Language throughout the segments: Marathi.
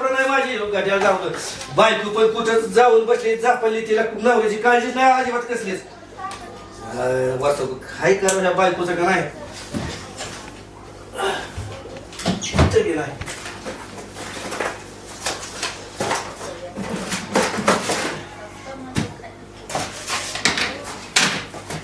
प्रणय माझी. हो, गाड्या गावलं बायको पण कुठं जाऊन बसली झापली तिला नवऱ्याची काळजी नाही अजिबात कसलीच. अं, काय करू ह्या बायकोचं का नाही? तरी नाही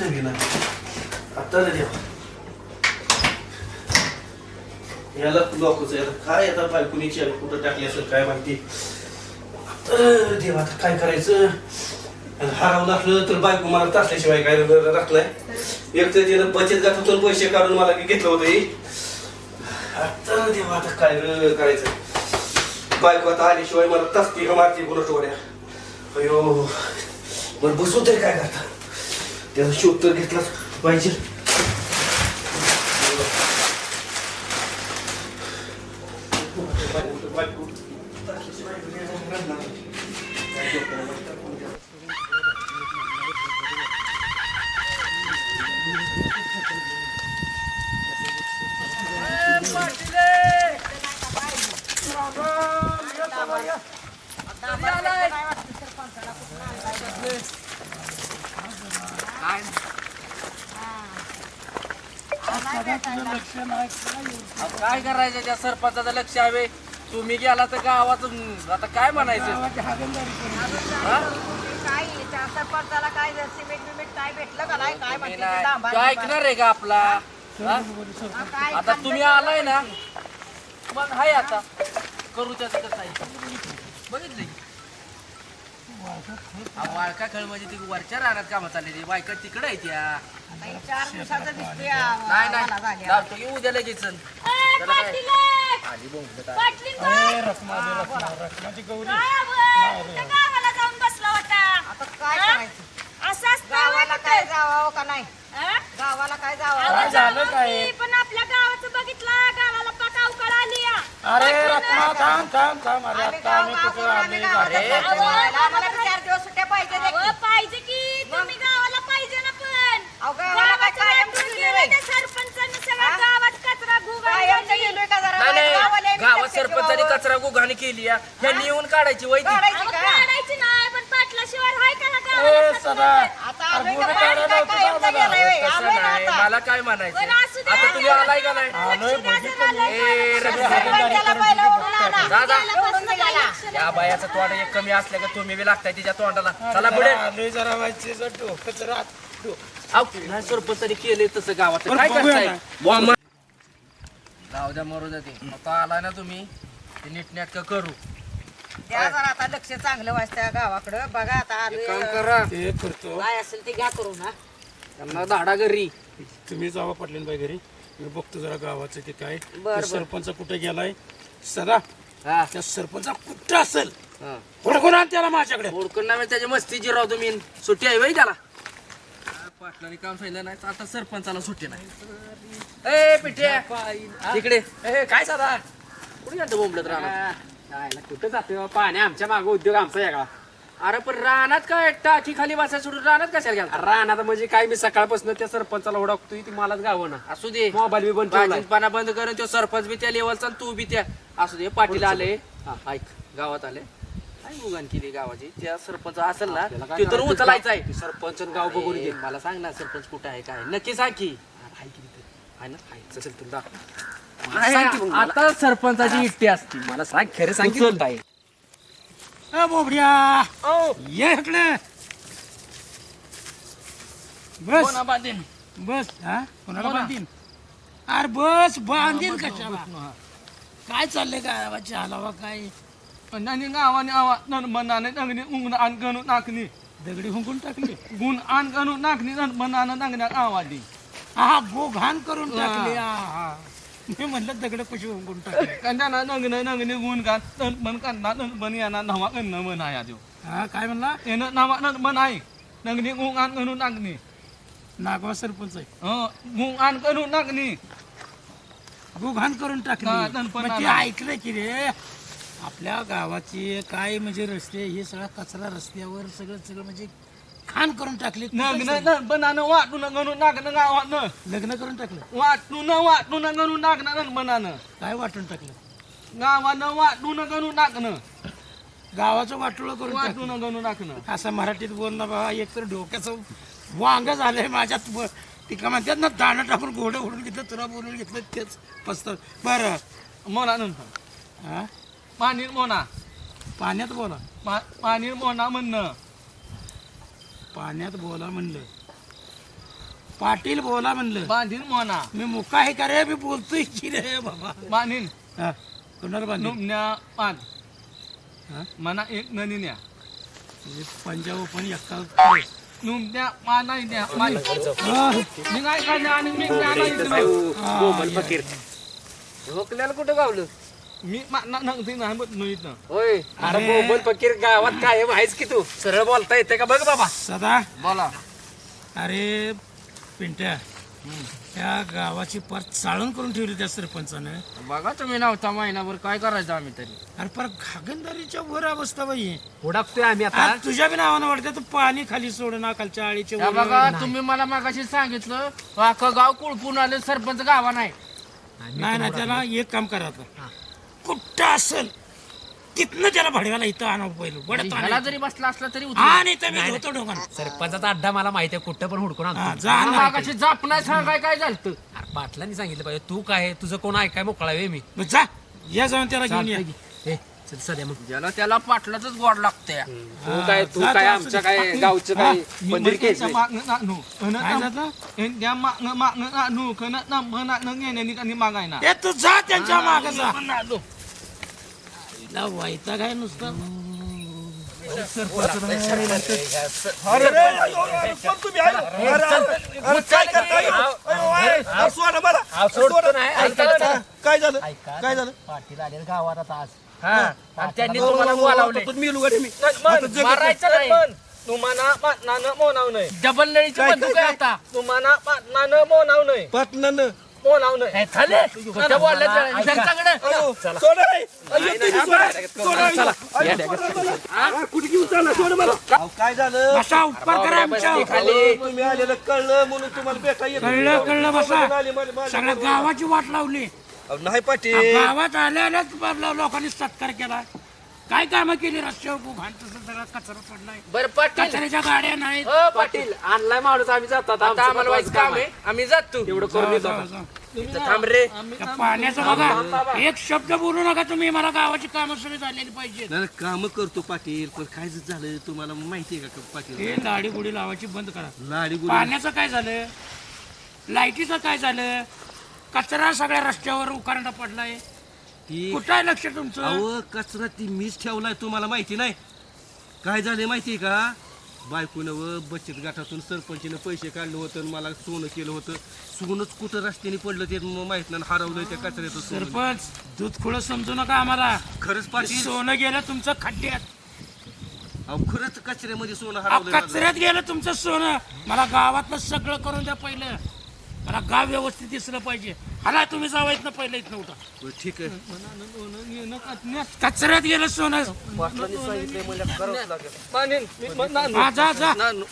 तरी नाही आता रे देवा. याला लॉकच याला काय आता बायकोनी चावी कुठं टाकली असेल काय माहिती? अरे देवा आता काय करायचं? आणि हरवलं असलं तर बायको मला तासल्याशिवाय काय राहत एक तर तिनं बचत गटातून पैसे काढून मला घेतलं होतं आता देवा आता काय करायचं? बायको आता आल्याशिवाय मला तासती का मारती गुण टोड्या अयो बरं बसू तरी काय करता? त्याचा शोध तर घेतलाच पाहिजे. अहो, काय करायचं त्या सरपंचाचं लक्ष हवे? तुम्ही गेला तर गावात आता काय म्हणायचं? हा? काय त्या सरपंचाला काय सिमेंट बिमेंट काय भेटलं का नाही काय तुम्ही म्हणते नाही. ते डांबर तो ऐकणार आहे का आपला हा? काय आता तुम्ही आलाय ना? मग हाय आता. करू त्याचं कसं आहे? बघितलं वाळका खेळ म्हणजे ती वरच्या रानात कामं चालली ती बायका तिकडे आहे त्या हे चार दिवसाचं नाही नाही. लावतो की उद्या लगेच त्याला काय? आली. बोंबलं काय. होता. आता काय करायचं? असाच गावाला काय जावावं का नाही? गावाला काय जावावं झालं काय? पण आपल्या गावाचं बघितलं गावाला पाक अवकाळ आली या. अरे रत्ना थांब थांब थांब अरे आम्ही आता गाव आम्ही गाव कुठे आम्ही गावाला अरे. आम्हाला बी चार दिवस सुट्ट्या पाहिजे अहो. पाहिजे की तुम्ही गावाला पाहिजे ना पण अहो, गावाला काय गावाचं कायम वाटून ठेवली गेलं होय? त्या सरपंचानं सगळं हा? गावात कचरा कायमचं. गेलोय का जरा नाही गावाला नाही बी गावात लक्ष सरपंचाने ठेवावं. कचरा गुघाणी केली आहे. ह्यांनी येऊन काढायची अहो, का काढायची नाही पण पाटलाशिवाय हाय का हा ए गावाला सदा? आता का काय कायमचं. गेलंय? तसं नाही आता. मला काय म्हणायचं असू. आता तुम्ही आलाय का नाही? आलोय बघितलं मी. ए रस्ते. सरपंचाला पहिलं ओढून आणा. जा, जा. ओढून निघाला. या बायाचं तोंड एक कमी असलं का तुम्ही बी लागताय तिच्या तोंडाला. चला पुढे. आलोय जरा व्हायचे जर डोकं जरा डो- अहो, नाही सरपंचाने केले तसं गावात काय बघूया करताय? ना. बुवा, मग- जाऊ द्या मरू द्या ते. आता आलाय ना तुम्ही ते नीटनेटकं करू. द्या जरा आता लक्ष चांगलं वाजत्या गावाकडं. बघा आता काम आलोय करा. ते करतो. काय असेल ते घ्या करून हा. त्यांना धाडा घरी. तुम्ही जावा पाटलीन बाई घरी. मी बघतो जरा गावाचं ते काय. बरं. ते सरपंच कुठे गेलाय? सदा हा. त्या सरपंच कुठं असेल? हा. हुडकून आण त्याला माझ्याकडे. ओळखून नाही त्याची मस्ती जिराव तुम्ही. सुट्टी आहे बाई त्याला. पाटलाने काम सांगितलं नाही तर आता सरपंचाला सुट्टी नाही. ए पिठ्या तिकडे ए, काय साधा कुठे गेलं बोंबलत राहणार कुठं जातोय? पाणी आमच्या मागं उद्योग आमचा वेगळा. अरे पण रानात काय? टाकी खाली बसायला सोडून रानात कशाला गेला राहणार म्हणजे काय मी सकाळपासून त्या सरपंचाला ओळखतोय ती मलाच गाव ना. असू दे. मोबाईल बी बंद ठेवलाय. पाना बंद करून तो सरपंच बी त्या लेवलचा आणि तू बी त्या. असू दे पाटील आले. हा ऐक गावात आले. काय उगान केली गावाची? त्या सरपंच असेल ना काय तिथून करायचं? उचलायचं आहे. ते सरपंच आणि गाव बघून घे. मला सांग ना सरपंच कुठं आहे काय नक्की सांग की. हाय की तिथे? आहे ना? हाय, चल तुला. दाखव. मला सांग की मग मला. आता सरपंचाची इट्टी असती. मला सांग खरं सांग की उचल. कुठं आहे? अ बोबड्या. ये इकडे. बस. कोणा बांधीन? बस हा? कोणाला बांधीन? अरे बस बांधीन कशाला? काय चाललंय हलावा काय? नानी गावाने आवा नन मनाने नागणी उंगण आण गणू नाकनी दगडी हुंकून टाकली? गुण आण गणू नाकनी नन मनानं नागण्यात आवादी हा गो घाण करून टाकली हा, हा. मी म्हणलं दगड कशी हुंकून टाकली. कंदाना नंगन नंगनी गुण गान तन मन कांदा नन बन याना नवा अन्न मन आया जो हा काय म्हणला? येन नावा मन आहे नंगनी गुण आण गणू नागनी नागवा सरपंच आहे. हं गुण आण गणू नागनी गो घाण करून टाकली. हा, दणपण मग ते आला. ऐकलं की रे आपल्या गावाची काय म्हणजे रस्ते हे सगळा कचरा रस्त्यावर सगळं सगळं म्हणजे घाण करून टाकली. नंगन नन बनानं वाटून गणू नागन गावानं लग्न करून टाकलं. वाटून वाटून गणू नागना नन मनानं काय वाटून टाकलं? गावानं वाटून गणू टाकणं गावाचं वाटोळं करून टाक. वाटून गणू टाकणं असं मराठीत बोलणं बाबा एक तर डोक्याचं वांग झालंय माझ्यात ब- ती का म्हणतात ना दाणं टाकून घोडं ओढून घेतलं तुला बोलून घेतलं तेच पसत बरं. मोना नंतर. हा पाणी मोना. पाण्यात बोला. पा- पाणी मोना म्हणणं. पाण्यात बोला म्हणलं पाटील बोला म्हणलं बांधील मोना मी मुका आहे का रे मी बोलतोय की रे बाबा हा कोणाला बांधून नुमण्या पान हा? मना एक ननिन्या पंजाब पण नुमण्या पाना माई हा. करणार आणि मी फकीर झोकल्याला कुठं गावलं मी नाही बघ नाही. होय अरे. बोबल फकीर गावात कायम आहेस की तू? सरळ बोलता येते का? बघ बाबा. सदा. बोला. अरे पिंट्या. त्या गावाची पार चाळण करून ठेवली त्या सरपंचानं. बघा तुम्ही नव्हता महिनाभर काय करायचं आम्ही तरी. अरे पर घागंदारीच्या वर अवस्था बाई. ओळखतोय आम्ही आता. आज तुझ्या बी नावानं वाटतं तू पाणी खाली सोड ना खालच्या आळीच्या त्या वर. बघा तुम्ही मला मागाशी सांगितलं अख्खं गाव कुळपून आले सरपंच गावा नाही. नाही ना त्याला एक काम करा आता. कुठं असेल? तिथनं त्याला भाडव्याला इथं आणावं पहिलं. वडत जरी बसला असला तरी उचलून. आणि तर मी होतो डोंगानं सरपंचाचा अड्डा मला माहिती आहे कुठं पण हुडकून आणतो. हा, जा ना मागाशी जाप नाही सांगाय काय झालं अरे पाटलांनी सांगितलं पाहिजे. तू काय आहे? तुझं कोण ऐकाय मोकळा आहे मी. मग जा. या जाऊन त्याला घेऊन ये. चालतंय की. ए, चल सध्या मग. ज्याला त्याला पाटलाच गोड लागतंय. तू काय तू काय आमच्या काय गावचं काय त्याच्या केस काय तू जा त्यांच्या माग जा. वैताग आहे नुसतं? काय झालं? काय झालं? पाटील आले गावात आता आज. आणि त्यांनी तुम्हाला बोलावले मी लुगाडे मी मारायचं नाही. तुम्हाला पाटणानं मोनाव नाही. डबल नळीची बंदूक आहे आता. तुम्हाला पाटणानं मोनाव नाही. पाटणानं मोनाव नाही. हे झाले? खोटं बोलल्यात त्यांच्याकडे. काय झालं? बसा उपकार करा आमच्या. तुम्ही आलेलं कळलं म्हणून तुम्हाला भेटा येत कळलं कळलं बसा. आले, मला- मला- सगळ्या गावाची वाट लावली. अहो, नाही पाटील गावात आल्या आल्याच आपल्या लोकांनी सत्कार केला. काय कामं केली रस्त्यावर घाण तसं सगळा कचरा पडलाय. बरं पाटील. कचऱ्याच्या गाड्या नाहीत. हो पाटील. पाटील आणलाय माणूस आम्ही जातो आता. आम्हाला व्हायचं काम आहे. आम्ही जातो. एवढं करून जा, येतो जा, आता. जा. इथं थांब रे. त्या पाण्याचं बघा. एक शब्द बोलू नका तुम्ही. मला गावाची कामं सुरू झालेली पाहिजे नाही काम करतो पाटील पण काय झालं तुम्हाला माहिती आहे का पाटील? हे लाडी गुडी लावायची बंद करा. लाडी गुडी पाण्याचं काय झालं? लाईटीचं काय झालं? कचरा सगळ्या रस्त्यावर उकारंडा पडलाय. ती कुठं आहे लक्ष तुमचं? अहो कचरा ती मीच ठेवलाय तुम्हाला माहिती नाही. काय झाले माहिती का? बायकोनं व बचत गटातून सरपंचीनं पैसे काढलं होतं आणि मला सोनं केलं होतं. सोनंच कुठं रस्त्याने पडलं ते म- माहीत नाही हरवलं त्या कचऱ्याचं सोनं. सरपंच दूध खुळं समजू नका आम्हाला. खरंच पाटील. सोनं गेलं तुमचं खड्ड्यात. अहो खरंच कचऱ्यामध्ये सोनं अहो, हरवलं. कचऱ्यात गेलं तुमचं सोनं. मला गावातलं सगळं करून द्या पहिलं. मला गाव व्यवस्थित दिसलं पाहिजे. हाला तुम्ही जावायत ना पहिलं इथनं उठा. बरं, ठीक आहे. कचऱ्यात गेलं सोनं. पाणी मी मग नानू. हा जा जा. नानू.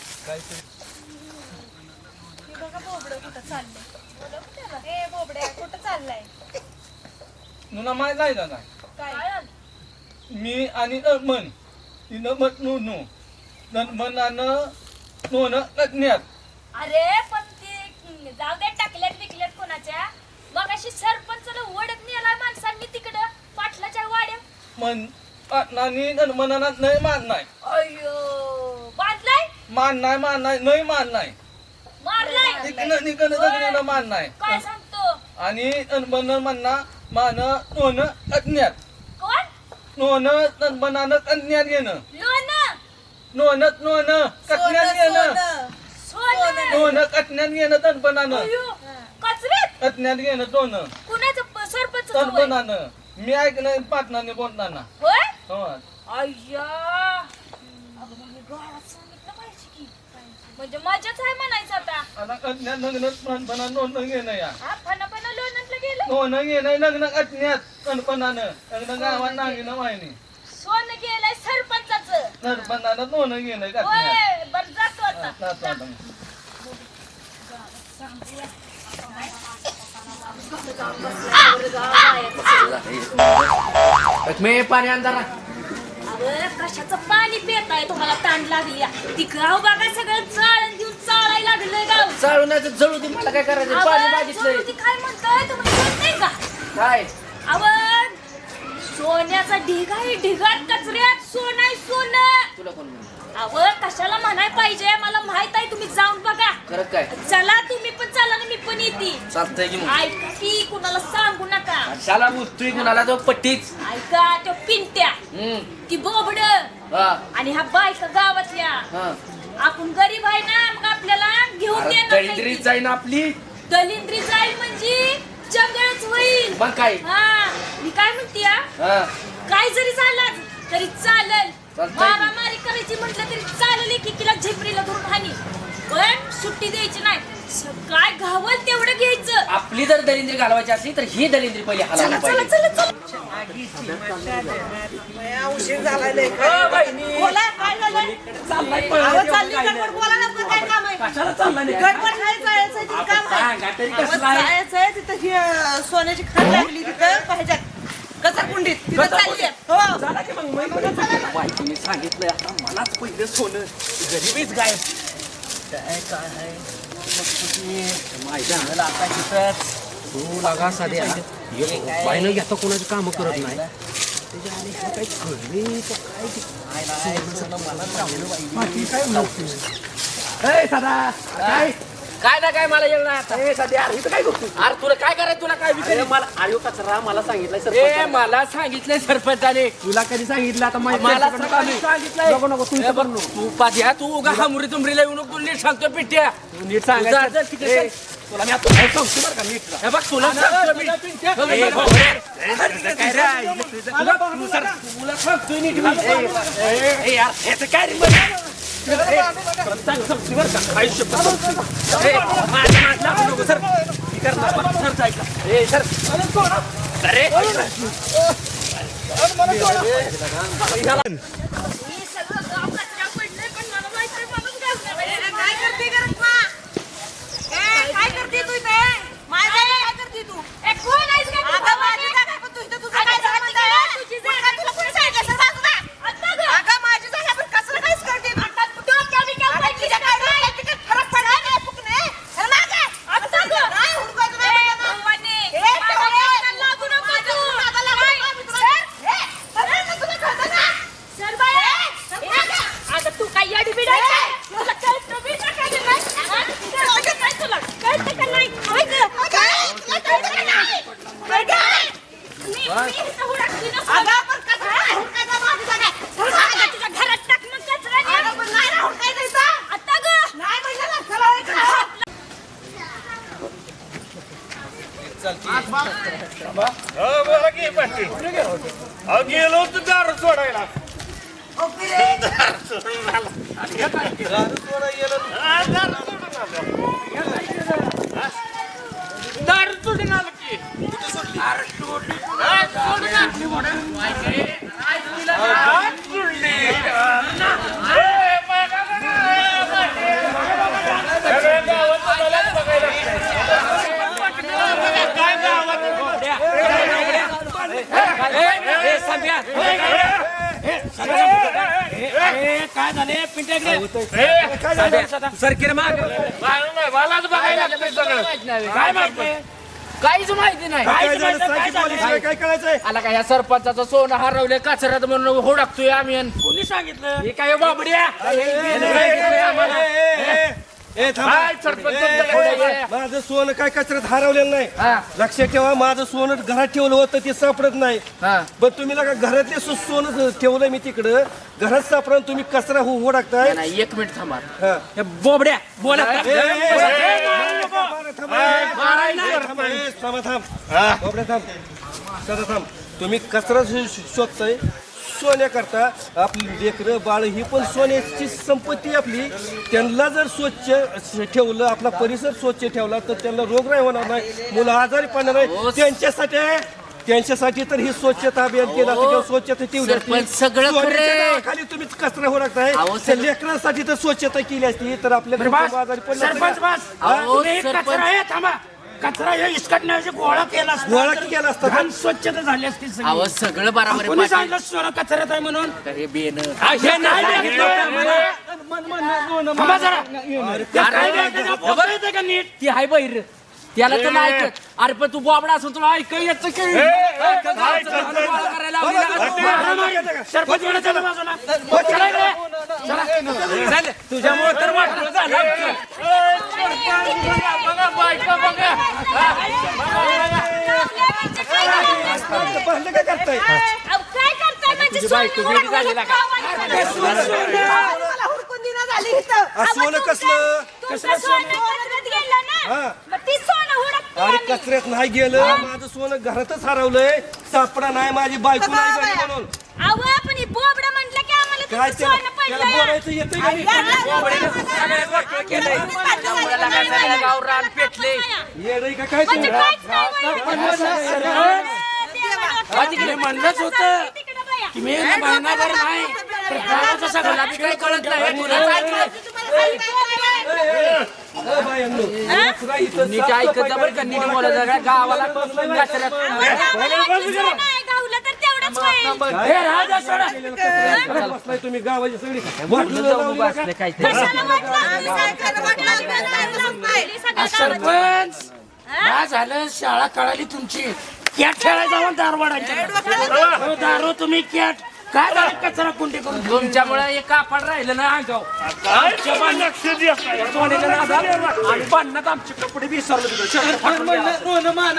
हे बघा बोबडं कुठं चाललंय. ए बोबड्या कुठं चाललाय? नुना माय काय काय? मी आणि मन तिनं मत नुनू ननमनानं नोनं नटण्यात अरे पण जाऊ दे टाकल्यात विकल्यात कोणाच्या? मग अशी सरपंचाला ओढत नेला माणसांनी तिकडं पाटलाच्या वाड्या मन पाटणानी ननमनानं नाही मान नाही अयो बांधलाय मान नाही मान नाही नाही मान नाही मारलाय? निकनं निकनं जगण्यानं मान नाही काय सांगतो? आणि ननमन म्हणना मान नोनं नटण्यात कोण? नोनं ननमनानं कन्यात घेणं लोन नोनं नोनं कटण्यात घेणं नोनं कटण्यात घेणं तनपणानं. कचऱ्यात? कटण्यात घेणं दोनं. कुणाचं सरपंच? तनपणानं. मी ऐकलं पाटणाने बोलताना. होय? हो अय्या. अगं मग मी गावात सांगितलं पाहिजे की. म्हणजे मजाच आहे म्हणायचं आता. आता कटण्यात लग्न तनपणा घेणं या. हा गेलं? नोंद घेणं लग्न कटण्यात तनपणानं. लग्न गावात नागिनं वाहिनी. सोनं गेलंय सरपंचाचं. तनपणानं नोंद घेणं होय. मी पाणी कशाचं पाणी पेताय तुम्हाला? ताण लागली ती गाव बघा सगळं चाळण देऊन चाळायला लागलंय गाव. तर जळू दे मला काय करायचं? पाणी मागितलंय. ती काय म्हणताय तुम्ही? का? काय? अवन सोन्याचा ढिग आहे ढिगात कचऱ्यात सोनं आहे सोनं. तुला कोण? अव कशाला म्हणाय पाहिजे? मला माहीत आहे तुम्ही जाऊन बघा. खरं काय? चला तुम्ही पण चला ना मी पण येते. चालतंय की मग? ऐका की कुणाला सांगू नका. शाला बोलतोय कुणाला? तो पट्टीच. ऐका तो पिंट्या. हम्म. ती बोबड. हा. आणि ह्या बायका गावातल्या. हा. आपण गरीब आहे ना मग आपल्याला घेऊन अरे देणार नाही. जाईन आपली? दलिंद्री जाईल म्हणजे जंगलच होईल. मग काय? हा. मी काय म्हणते हा? हा. काय जरी झालं तरी चालल. मारामारी करायची म्हटलं तरी चालेल एकीला झेपरीला धरून हानी. पण सुट्टी द्यायची नाही. काय घावल तेवढं घ्यायचं. आपली जर दलिंद्री घालवायची असली तर ही दलिंद्री पहिले चला हलायला चला पाहिजे. चला चला उशीर झालाय बोला काय झालंय? अहो, चालली गडबड बोला लवकर काय काम आहे? गडबड नाही जायचं आहे, तिथं काम आहे अहो, जायचं आहे तिथं ही अं, सोन्याची खाण लागली तिथं ह्याच्यात कचरकुंडीत तिथं चालली आहे. हो बायकोनी सांगितलंय आता मलाच पहिले सोनं गरीबीच गायब काय काय? आहे माहिती आम्हाला आता तिथं तू लागा साध्या बायनं घेता कोणाची कामं करत नाही. काही कळले तर काय? ते- बाकी काय म्हणतो ए सदा काय? काय ना काय मला येणार आता. ए सध्या अरे इथं काय करतो अरे तुला काय करायचं? तुला काय अरे विचार मला आयो कचरा मला सांगितलंय ए सरपंचाने. मला सांगितलंय सरपंचाने. तुला कधी सांगितलं आता माहिती मला आहे, सकाळी नको सांगितलंय. नको नको तू ए, इथं बघ, करू नको. तू पाद्या तू उगा हामुरी तुमरीला येऊ नको तू नीट सांगतो पिट्या तू नीट तुझं सांगायचं आता तिकडे ए, तुला मी आता काय सांगतो बरं का नीट हे बघ तुला सांगतो मी. ए, भावड्या. काय रे? तुला- तू सर- तुला सांगतोय नीट मी. ए, ए, ए, यार, ह्याचं काय रे? बरं? ए, तुला सांग, सांगतोय अरे, मी सगळं गाव कचऱ्या पडलंय पण मला माहीत आहे मला घालणार आहे. काय करते गं रत्ना? ए, काय करते तू इथे माझ्या जागी काय करते तू ए, कोण आहेस का तू? अगं माझी जागा आहे, पण तू इथं तुझं अगं, काय जागा संबंध तिकडे, आहे? तुझी मग जागा. काय तुला कोणी सांगितलं असेल बाजूला? आता गं. अगं माझी जागा आहे, पण कसलं काहीच करते तू. आता डोक्यावर बिक्यावर अगं, पडली तुझ्या का काय काय? डोक्यात तिकडे फरक पडला नाही, फुकणे. चल मागे. आता गं. नाही, हुडकायचं ए, नाही मला. भवानी, ए, माझ्या तेवढे. नादाला लागू नको तू. नादाला लागू नको, मी तुला- ए, अरे, मी तुला कळतं ना? चल बाई. चल ए, मागे. अगं, तू काय येडीबिड आहे का? तुला कळतं बी का काय नाही? हा? कळतं काय तुला? कळतं का नाही? काय गं? काय? तुला कळतं का नाही? कळतं? मी- मी इथं हुडकली नसतं. अगं, पण कसं काय हुडकायचं माझी जागा आहे? चल मागे. अगं, तुझ्या घरात टाक मग कचरा ने. अगं, पण नाही ना हुडकायचं इथं. आता गं. नाही म्हणलं ना, चला इकडं. गेलो होतो दारू सोडायला ओ, पिरे. दारू सोडून आलो. हा, दारू सोडून आलो. हा? दारू सोडून आलो की अरे सोडली. हा, सोडून आणली म्हणून. हा, सोडली. ए, बघा, बघा, ए, बघा. सगळ्या गावात मलाच बघायला काय गावात ए, संध्या. काय झाले पिंट्याकडे सरकी रे माग. मलाच बघायला सगळं काय माहिती काहीच माहिती नाही काय झालं काय झालं? काय कळायचंय आला का ह्या सरपंचाचं सोनं हरवले कचऱ्यात म्हणून होडकतोय आम्ही आणि कोणी सांगितलं हे काय बाबड्या ए ए, ए, माझं सोनं काय कचऱ्यात हरवलेलं नाही. हा. लक्षात ठेवा माझं सोनं घरात ठेवलं होतं ते सापडत नाही. हा. पण तुम्ही लगा घरातले सो- सोनं ठेवलंय मी तिकडं. घरात सापडून तुम्ही कचरा हो हो टाकताय. नाही एक मिनिट थांबा. हा. हे बोबड्या बोला. ए, ए, ए, ए. थांबा, ए, थांबा, ए, थांबा, थांब. बापरे, थांब. सदा थांब. तुम्ही कचरा शो- शोधताय. सोन्याकरता आपली लेकरं बाळ ही पण सोन्याची संपत्ती आपली. त्यांना जर स्वच्छ ठेवलं आपला परिसर स्वच्छ ठेवला तर त्यांना रोगराई होणार नाही. मुलं आजारी पडणार नाही. त्यांच्यासाठी त्यांच्यासाठी तर ही स्वच्छता अभियान केलं असतं किंवा स्वच्छता ठेवली असती. सगळं नावाखाली तुम्ही कचरा हो टाकताय अहो, त्या सगळं- लेकरांसाठी तर स्वच्छता केली असती तर आपल्या आजारी कचरा हे इसकटण्याची गोळा केला असता. गोळा केला असता. घाण स्वच्छता झाली असती सगळी. अहो सगळं बरोबर कोणी. सांगितलं सोनं कचऱ्यात आहे म्हणून बेन हे नाही बघितलं आम्हाला. थांबा जरा. काय का नीट ती हाय बैर त्याला तर नाही ऐकत अरे पण तू बोबडा असून तुला ऐक येतं. हो, तुझ्यामुळे तर वाटलं झालं आमचं. बघा, बायका बघा. पाहिलं काय करताय अहो, काय करताय? म्हणजे तुझी बायको सोनं वेडी झाली ना का? मला हुडकून दिना झाली इथं. आ, सोनं कसलं अरे. कचऱ्यात नाही गेलं. माझं सोनं घरातच हरवलंय. सापडा नाही माझी बायको नाही घरी म्हणून. अहो, पण ही बोबडं म्हटलं की आम्हाला काय तुमचं त्याला सोनं त्याला पडलंय. बोलायचं येतं का नाही? रान पेटले. येडं का काय म्हणजे? काहीच नाही म्हणलंच होतं. तिकडे बया. की मी ना महिनाभर नाही. तर गावाचं सगळं काही कळत नाही. कुणाचं ऐकलं नीट ऐकत जा बरं का नीट बोलत जा. गावाला कचऱ्यात सोनं आहे गावलं तर तेवढंच होईल. हे राजा सोडा कचऱ्यात बसलाय तुम्ही गावाची सगळी वाटलं जाऊन लावली उभं नका. असलं काहीतरी कशाला वाटलं? आम्ही काय करायला वाटलं? आम्ही काय करायला लागलोय? सगळ्या गावाची. सरपंच काय झालं शाळा कळाली तुमची कॅट खेळायला जाऊन दारवाडायच्या दारू तुम्ही कॅट काय झालं? कचरा कुंडी करून तुमच्यामुळे एक कापड राहिलं ना अंगाव आमच्या बांधण्यात सोन्याच्या नादात आणि बांधण्यात आमचे कपडे विसरले तिकडे म्हणलं, म्हणलं, मान